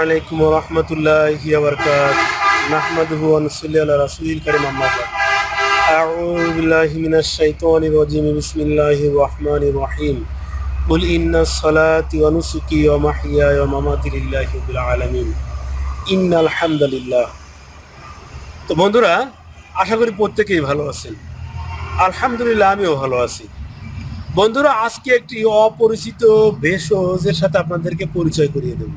عليكم ورحمة الله وبركاته نحمده ونصلي على رسول الكريم أما بعد أعوذ بالله من الشيطان الرجيم بسم الله الرحمن الرحيم قل إن الصلاة ونسكي ومحياي ومماتي لله رب العالمين إن الحمد لله তো বন্ধুরা আশা করি প্রত্যেকেই ভালো আছেন আলহামদুলিল্লাহ আমিও ভালো আছি বন্ধুরা আজকে একটি অপরিচিত ভেষজের সাথে আপনাদেরকে পরিচয় করিয়ে দেব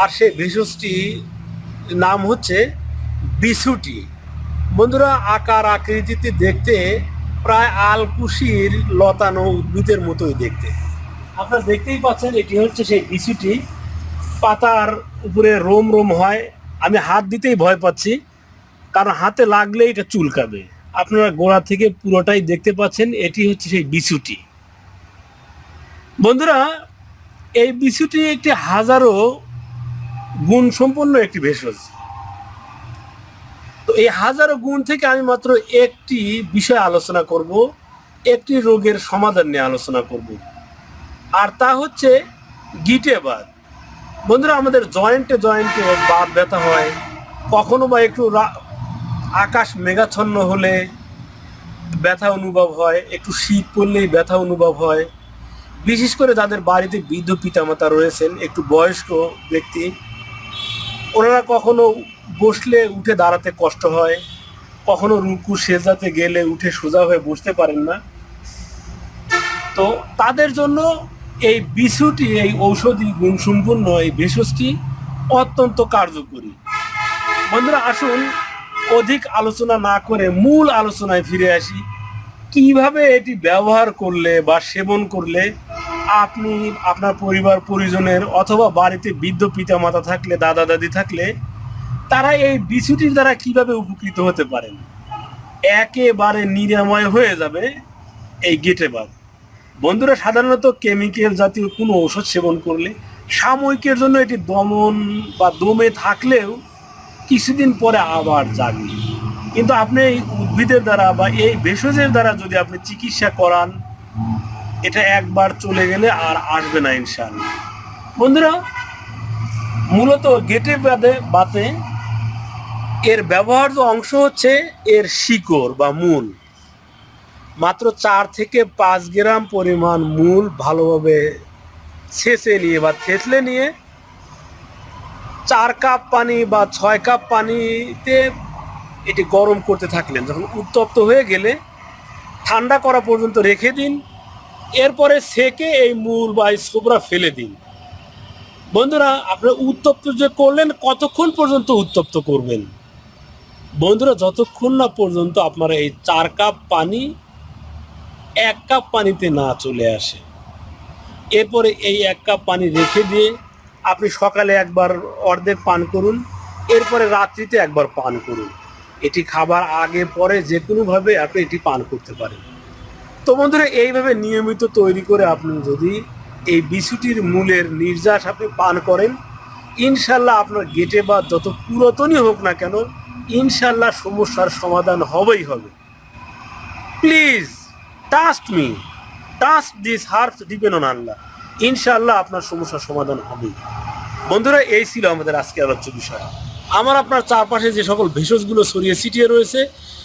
আর সেই ভেষজটি নাম হচ্ছে বিছুটি বন্ধুরা, আকার আকৃতিতে দেখতে প্রায় আলকুশির লতানো উদ্ভিদের মতোই দেখতে। আপনারা দেখতেই পাচ্ছেন, এটি হচ্ছে সেই বিছুটি পাতার উপরে রোম রোম হয়। আমি হাত দিতেই ভয় পাচ্ছি, কারণ হাতে লাগলেই এটা চুলকাবে। আপনারা গোড়া থেকে পুরোটাই দেখতে পাচ্ছেন, এটি হচ্ছে সেই বিছুটি বন্ধুরা, এই বিছুটি একটি হাজারো গুণ সম্পন্ন একটি ভেষজ। তো এই হাজারো গুণ থেকে আমি মাত্র একটি বিষয় আলোচনা করব, একটি রোগের সমাধান নিয়ে আলোচনা করব। আর তা হচ্ছে গিটে বাদ। বন্ধুরা, আমাদের জয়েন্টে জয়েন্টে বাদ ব্যথা হয়, কখনো বা একটু আকাশ মেঘাচ্ছন্ন হলে ব্যথা অনুভব হয়, একটু শীত পড়লেই ব্যথা অনুভব হয়। বিশেষ করে যাদের বাড়িতে বৃদ্ধ পিতামাতা রয়েছেন, একটু বয়স্ক ব্যক্তি ওনারা কখনো বসলে উঠে দাঁড়াতে কষ্ট হয়, কখনো রুকু সেজাতে গেলে উঠে সোজা হয়ে বসতে পারেন না। তো তাদের জন্য এই বিষুটি এই ঔষধি গুণসম্পন্ন এই ভেষজটি অত্যন্ত কার্যকরী। বন্ধুরা, আসুন অধিক আলোচনা না করে মূল আলোচনায় ফিরে আসি। কীভাবে এটি ব্যবহার করলে বা সেবন করলে আপনি আপনার পরিবার, পরিজনের অথবা বাড়িতে বৃদ্ধ পিতামাতা থাকলে, দাদা, দাদি থাকলে, তারা এই বিছুটির দ্বারা কীভাবে উপকৃত হতে পারেন? একেবারে নিরাময় হয়ে যাবে এই গেটে বাদ। বন্ধুরা, সাধারণত কেমিক্যাল জাতীয় কোনো ঔষধ সেবন করলে সাময়িকের জন্য এটি দমন বা দমে থাকলেও কিছুদিন পরে আবার জাগে। কিন্তু আপনি এই উদ্ভিদের দ্বারা বা এই ভেষজের দ্বারা যদি আপনি চিকিৎসা করান এটা একবার চলে গেলে আর আসবে না ইনশাল্লাহ বন্ধুরা, মূলত গেটে বাদে, বাতে এর ব্যবহার্য অংশ হচ্ছে এর শিকড় বা মূল। মাত্র চার থেকে পাঁচ গ্রাম পরিমাণ মূল ভালোভাবে ছেঁচে নিয়ে বা থেতলে নিয়ে চার কাপ পানি বা ছয় কাপ পানিতে এটি গরম করতে থাকলেন। যখন উত্তপ্ত হয়ে গেলে ঠান্ডা করা পর্যন্ত রেখে দিন। এরপরে সেকে এই মূল বা ছোবরা ফেলে দিন। বন্ধুরা, আপনারা উত্তপ্ত যে করলেন, কতক্ষণ পর্যন্ত উত্তপ্ত করবেন? বন্ধুরা, যতক্ষণ না পর্যন্ত আপনারা এই চার কাপ পানি, এক কাপ পানিতে না চলে আসে। এরপরে এই এক কাপ পানি রেখে দিয়ে আপনি সকালে একবার অর্ধেক পান করুন, এরপরে রাত্রিতে একবার পান করুন। এটি খাবার আগে, পরে যে কোনোভাবে আপনি এটি পান করতে পারেন। তো বন্ধুরা, এইভাবে নিয়মিত তৈরি করে আপনি যদি এই বিছুটির মূলের নির্যাস আপনি পান করেন, ইনশাল্লাহ আপনার গেটে বা যত পুরাতনই হোক না কেন, ইনশাল্লাহ সমস্যার সমাধান হবেই হবে। Please trust me trust this herbs depend on আল্লাহ ইনশাল্লাহ আপনার সমস্যার সমাধান হবে বন্ধুরা, এই ছিল আমাদের আজকে আলোচ্য বিষয়। আমার আপনার চারপাশে যে সকল ভেষজগুলো ছড়িয়ে ছিটিয়ে রয়েছে